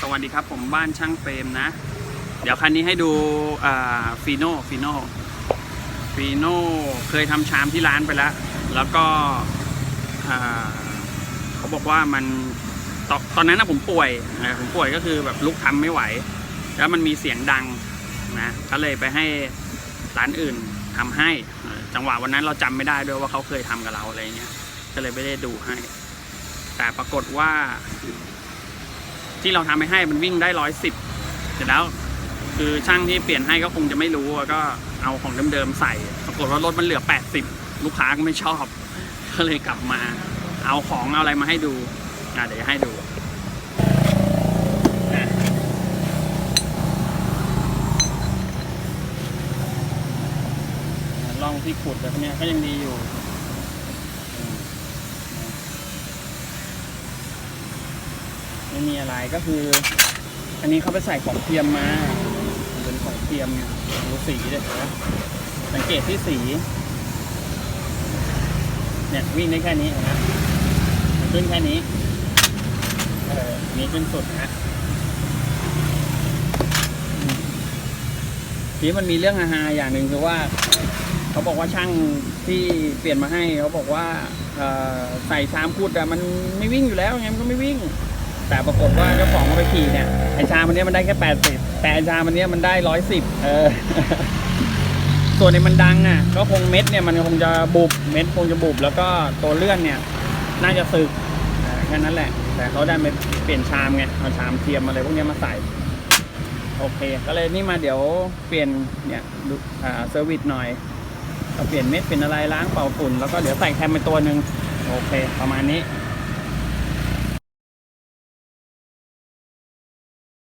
สวัสดีครับผมบ้านช่างเฟรมนะ เดี๋ยวคันนี้ให้ดูฟีโน่ฟีโน่ฟีโน่เคยทำชามที่ร้านไปแล้ว แล้วก็เขาบอกว่ามันตอนตอนนั้นนะผมป่วยนะผมป่วยก็คือแบบลุกทำไม่ไหว แล้วมันมีเสียงดังนะก็เลยไปให้ร้านอื่นทำให้ จังหวะวันนั้นเราจำไม่ได้ด้วยว่าเขาเคยทำกับเราอะไรเงี้ยก็เลยไม่ได้ดูให้ แต่ปรากฏว่า ที่เราทำไปให้มันวิ่งได้ร้อยสิบเสร็จแล้ว คือช่างที่เปลี่ยนให้ก็คงจะไม่รู้ก็เอาของเดิมๆใส่ปรากฏว่ารถมันเหลือแปดสิบลูกค้าก็ไม่ชอบ ก็เลยกลับมา เอาของเอาอะไรมาให้ดูอะเดี๋ยวให้ดูอะลองที่ขุดแบบนี้ก็ยังดีอยู่ ไม่มีอะไรก็คือ อันนี้เขาไปใส่ของเทียมมาเป็นของเทียมดูสีเด็ดนะสังเกตที่สี เนี่ยวิ่งได้แค่นี้นะมันขึ้นแค่นี้เออนี้ขึ้นสุดนะทีนี้มันมีเรื่องฮาๆอย่างหนึ่งคือว่าเขาบอกว่าช่างที่เปลี่ยนมาให้เขาบอกว่าใส่ชามพูดอะมันไม่วิ่งอยู่แล้วไงมันก็ไม่วิ่ง แต่ปรากฏว่าเจ้าของเอาไปขี่เนี่ยไอชามันเนี้ยมันได้แค่แปดสิบแต่ไอชามันเนี้ยมันได้ร้อยสิบเออส่วนในมันดังอะก็คงเม็ดเนี่ยมันคงจะบุบเม็ดคงจะบุบแล้วก็ตัวเลื่อนเนี่ยน่าจะสึกแค่นั้นแหละ แต่เขาได้ไปเปลี่ยนชามไงเอาชามเทียมอะไรพวกเนี้ยมาใส่โอเค ก็เลยนี่มาเดี๋ยวเปลี่ยนเนี่ยดูอ่าเซอร์วิสหน่อยก็เปลี่ยนเม็ดเป็นอะไรล้างเป่าฝุ่นแล้วก็เดี๋ยวใส่แคมไปตัวหนึ่งโอเค ประมาณนี้